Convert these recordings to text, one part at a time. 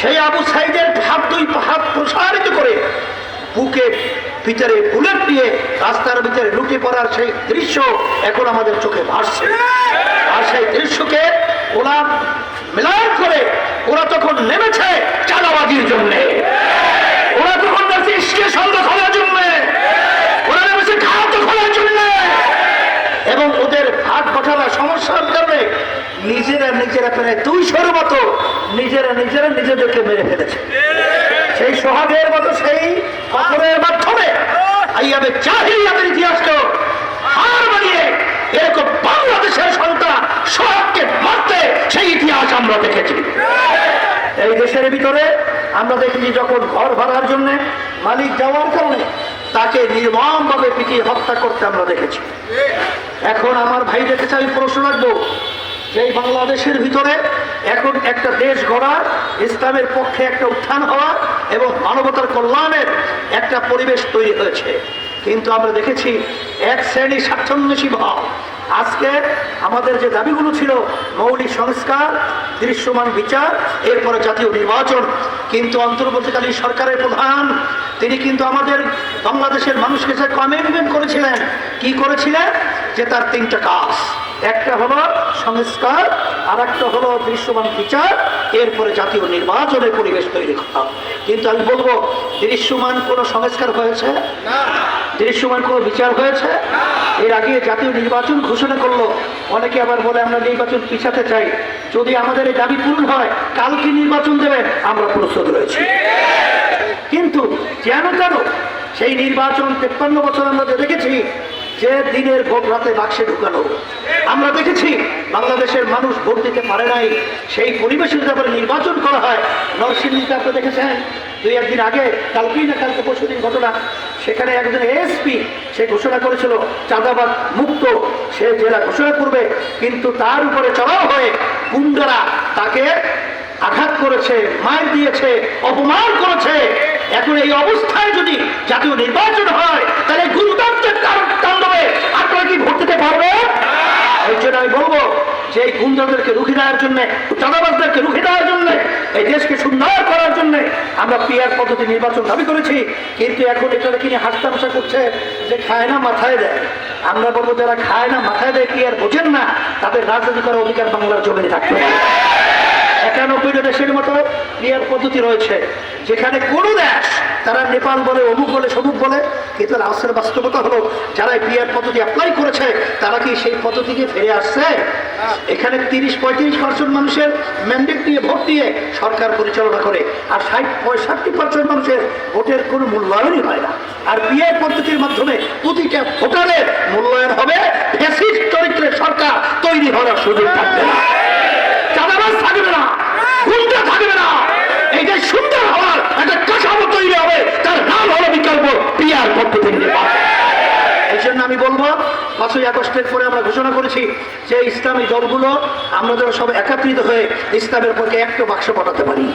সেই আবু সাইদের হাত দুই হাত প্রসারিত করে বুকে ভিতরে বুলেট দিয়ে রাস্তার ভিতরে লুটে পড়ার সেই দৃশ্য এখন আমাদের চোখে ভাসছে। আর সেই দৃশ্যকে ওরা মিলান করে ওরা তখন নেমেছে চালাবাজির জন্যে। ওরা তখন নেমেছে স্টেশন দখলের জন্য। ওরা নেমেছে খাদ্য খোলার জন্য। এবং ওদের ভাগ বসাবার সমস্যার কারণে নিজেরা নিজেরা প্রায় দুইশোর মতো নিজেরা নিজেরা নিজেদেরকে মেরে ফেলেছে। সেই সোহাগের মতো সেই পাথরের মাধ্যমে আইয়াবে চাহিদাদের ইতিহাসকে হার মানিয়ে এরকম বাংলাদেশের সন্তান সোহাগকে মারতে সেই ইতিহাস আমরা দেখেছি। এই দেশের ভিতরে আমরা দেখেছি যখন ঘর ভাড়ার জন্য মালিক যাওয়ার কারণে তাকে নির্মমভাবে পিটিয়ে হত্যা করতে আমরা দেখেছি। এখন আমার ভাইদের কাছে আমি প্রশ্ন রাখব এই বাংলাদেশের ভিতরে এখন একটা দেশ গড়ার, ইসলামের পক্ষে একটা উত্থান হওয়া এবং মানবতার কল্যাণের একটা পরিবেশ তৈরি হয়েছে। কিন্তু আমরা দেখেছি এক শ্রেণি স্বাচ্ছন্দ্যসী ভাব। আজকে আমাদের যে দাবিগুলো ছিল, মৌলিক সংস্কার, দৃশ্যমান বিচার, এরপরে জাতীয় নির্বাচন, কিন্তু অন্তর্বর্তীকালীন সরকারের প্রধান, তিনি কিন্তু আমাদের বাংলাদেশের মানুষকে যে কমিটমেন্ট করেছিলেন, কি করেছিলেন? যে তার তিনটা কাজ। একটা হলো সংস্কার আর একটা হলো দৃশ্যমান বিচার এরপরে জাতীয় নির্বাচনের পরিবেশ তৈরি করা। কিন্তু আমি বলব দৃশ্যমান কোনো সংস্কার হয়েছে? দৃশ্যমান কোনো বিচার হয়েছে? এর আগে জাতীয় নির্বাচন ঘোষণা করল। অনেকে আবার বলে আমরা নির্বাচন পিছাতে চাই। যদি আমাদের এই দাবি পূরণ হয় কালকে নির্বাচন দেবে আমরা প্রস্তুত রয়েছি। কিন্তু যেন কেন সেই নির্বাচন তেপ্পান্ন বছর আমরা যে দেখেছি যে দিনের ভোট রাতে বাক্সে ঢুকানো আমরা দেখেছি বাংলাদেশের মানুষ ভোট দিতে পারে নাই। সেই পরিবেশের আবার নির্বাচন করা হয় নরসিংদীতে আপনি দেখেছেন, দুই একদিন আগে, কালকেই না কালকে পরশুদিন ঘটনা, সেখানে একজন এএসপি সে ঘোষণা করেছিল, চাঁদাবাদ মুক্ত, সে জেলা ঘোষণা করবে, কিন্তু তার উপরে চড়াও হয়ে গুন্ডারা তাকে আঘাত করেছে, মার দিয়েছে, অপমান করেছে। এখন এই অবস্থায় যদি জাতীয় নির্বাচন হয়, তাহলে গুরুতত্ত্বের তাণ্ডবে আপনারা কি ভোট দিতে পারবে এই জন্য আমি বলব যে এই গুন্ডাদেরকে রুখে দেওয়ার জন্য, চাঁদাবাজদেরকে রুখে দেওয়ার জন্য, এই দেশকে সুন্দর করার জন্য আমরা পিয়ার পদ্ধতি নির্বাচন দাবি করেছি। কিন্তু এখন এটা কিনে হাসতামশা করছে যে খায় না, মাথায় দেয়। আমরা বলব, যারা খায় না, মাথায় দেয় আর বোঝেন না, তাদের রাজনীতি করার অধিকার বাংলার জমিনে থাকতে হবে। একানব্বইটা দেশের মতো ক্রিয়ার পদ্ধতি রয়েছে। যেখানে কোনো দেশ, তারা নেপাল বলে, অমুক বলে, সমুক বলে, কিন্তু রাষ্ট্রের বাস্তবতা হলো, যারা পিয়ার পদ্ধতি অ্যাপ্লাই করেছে, তারা কি সেই পদ্ধতিকে ফিরে আসছে? এখানে তিরিশ পঁয়ত্রিশ পার্সেন্ট মানুষের ম্যান্ডেট দিয়ে ভোট দিয়ে সরকার পরিচালনা করে, আর ষাট পঁয়ষট্টি পার্সেন্ট মানুষের ভোটের কোনো মূল্যায়নই হয় না। আর পিয়ার পদ্ধতির মাধ্যমে প্রতিটা ভোটারের মূল্যায়ন হবে, ফ্যাসিস্ট চরিত্রের সরকার তৈরি হওয়ার সুযোগ থাকবে না চাঁদাবাজ থাকবে না গুন্ডা থাকবে না এই যে সুন্দর হওয়ার একটা কাঠামো তৈরি হবে তার নাম হলো বিকল্প পিয়ার থেকে। জন্য আমি বলব, পাঁচই আগস্টের পরে আমরা ঘোষণা করেছি যে ইসলামী দলগুলো আমরা যেন সব একত্রিত হয়ে ইসলামের পক্ষে একটা বাক্স পাঠাতে পারি।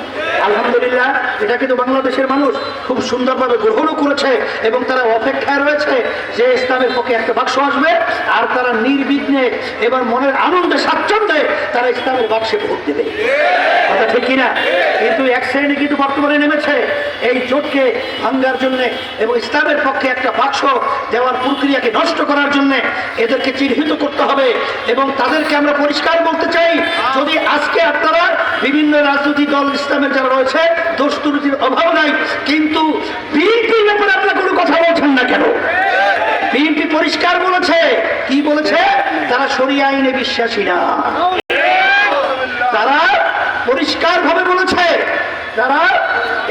আলহামদুলিল্লাহ, এটা কিন্তু বাংলাদেশের মানুষ খুব সুন্দরভাবে গ্রহণও করেছে এবং তারা অপেক্ষায় রয়েছে যে ইসলামের পক্ষে একটা বাক্স আসবে আর তারা নির্বিঘ্নে এবার মনের আনন্দে, স্বাচ্ছন্দ্যে তারা ইসলামের বাক্সে ভোট দেবে। কথা ঠিক কিনা? কিন্তু এক শ্রেণি কিন্তু বর্তমানে নেমেছে। এই জোটকে ভাঙ্গার জন্য এবং ইসলামের পক্ষে একটা বাক্স দেওয়ার প্রক্রিয়াকে নষ্ট করার জন্য এদেরকে চিহ্নিত করতে হবে এবং তাদেরকে আমরা পরিষ্কার বলতে চাই, যদি আজকে আপনারা বিভিন্ন রাজনৈতিক দল ইসলামের যারা রয়েছে, দোষ ত্রুটির অভাব নাই, কিন্তু বিএনপির ব্যাপারে আপনারা কোনো কথা বলছেন না কেন? বিএনপি পরিষ্কার বলেছে, কি বলেছে? তারা সরিয়ে আইনে বিশ্বাসী না। তারা পরিষ্কার ভাবে বলেছে তারা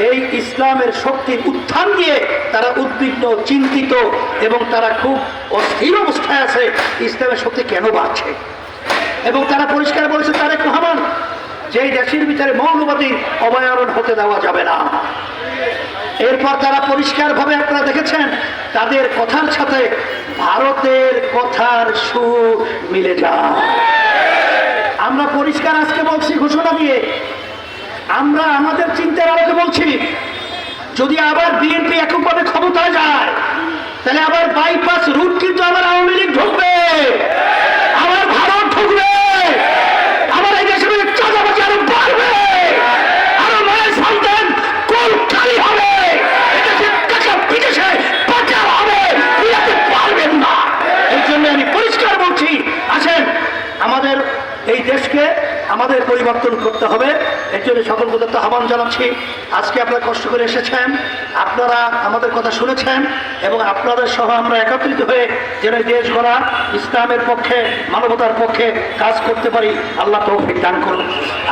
এই ইসলামের শক্তির উত্থান নিয়ে তারা উদ্বিগ্ন, চিন্তিত এবং তারা খুব অস্থির অবস্থায় আছে। ইসলামের শক্তি কেন বাড়ছে? এবং তারা পরিষ্কার বলেছে, তারেক রহমান যে দেশের ভিতরে মৌলবাদী অভয়ারণ হতে দেওয়া যাবে না। এরপর তারা পরিষ্কারভাবে আপনারা দেখেছেন, তাদের কথার সাথে ভারতের কথার সুর মিলে যায়। আমরা পরিষ্কার আজকে বলছি, ঘোষণা দিয়ে আমরা আমাদের চিন্তার আলোকে বলছি যদি আবার বিএনপি এককভাবে পরিবর্তন করতে হবে। এর জন্য সকল প্রদত্ত আহ্বান জানাচ্ছি। আজকে আপনারা কষ্ট করে এসেছেন, আপনারা আমাদের কথা শুনেছেন এবং আপনাদের সহ আমরা একত্রিত হয়ে যেন দেশ গড়া ইসলামের পক্ষে, মানবতার পক্ষে কাজ করতে পারি। আল্লাহ তৌফিক দান করুন।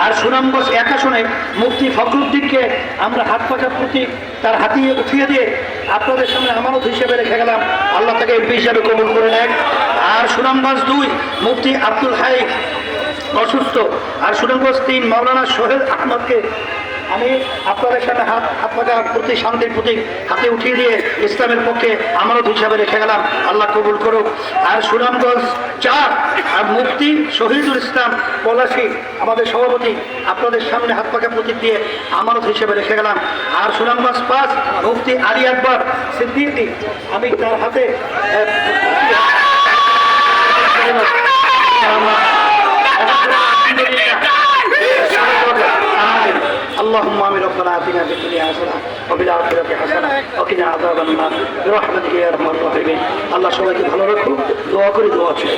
আর সুনামগঞ্জ একা শুনে মুক্তি ফখরুদ্দিনকে আমরা হাত পাকা প্রতি তার হাতিয়ে উঠিয়ে দিয়ে আপনাদের সামনে আমানত হিসেবে রেখে গেলাম। আল্লাহ তাকে এমপি হিসেবে কবুল করে নেন। আর সুনামগঞ্জ দুই মুফতি আব্দুল হাই অসুস্থ। আর সুনামগঞ্জ তিন সোহেল আহমদকে আমি আপনাদের সামনে হাত হাত পাকা প্রতি শান্তির প্রতীক হাতে উঠিয়ে দিয়ে ইসলামের পক্ষে আমানত হিসাবে রেখে গেলাম। আল্লাহ কবুল করুক। আর সুনামগঞ্জ চার আর মুফতি শহীদুল ইসলাম পলাশি, আমাদের সভাপতি, আপনাদের সামনে হাত পাকা প্রতীক দিয়ে আমানত হিসেবে রেখে গেলাম। আর সুনামগঞ্জ পাঁচ, মুফতি আলী আকবর সিদ্দিকি, আমি তার হাতে اللهم امين ربنا اتنا في الدنيا حسنه وفي الاخره حسنه وقنا عذاب النار برحمتك يا ارحم الراحمين আল্লাহ সবাইকে ভালো রাখুন দোয়া করে দোয়া চাই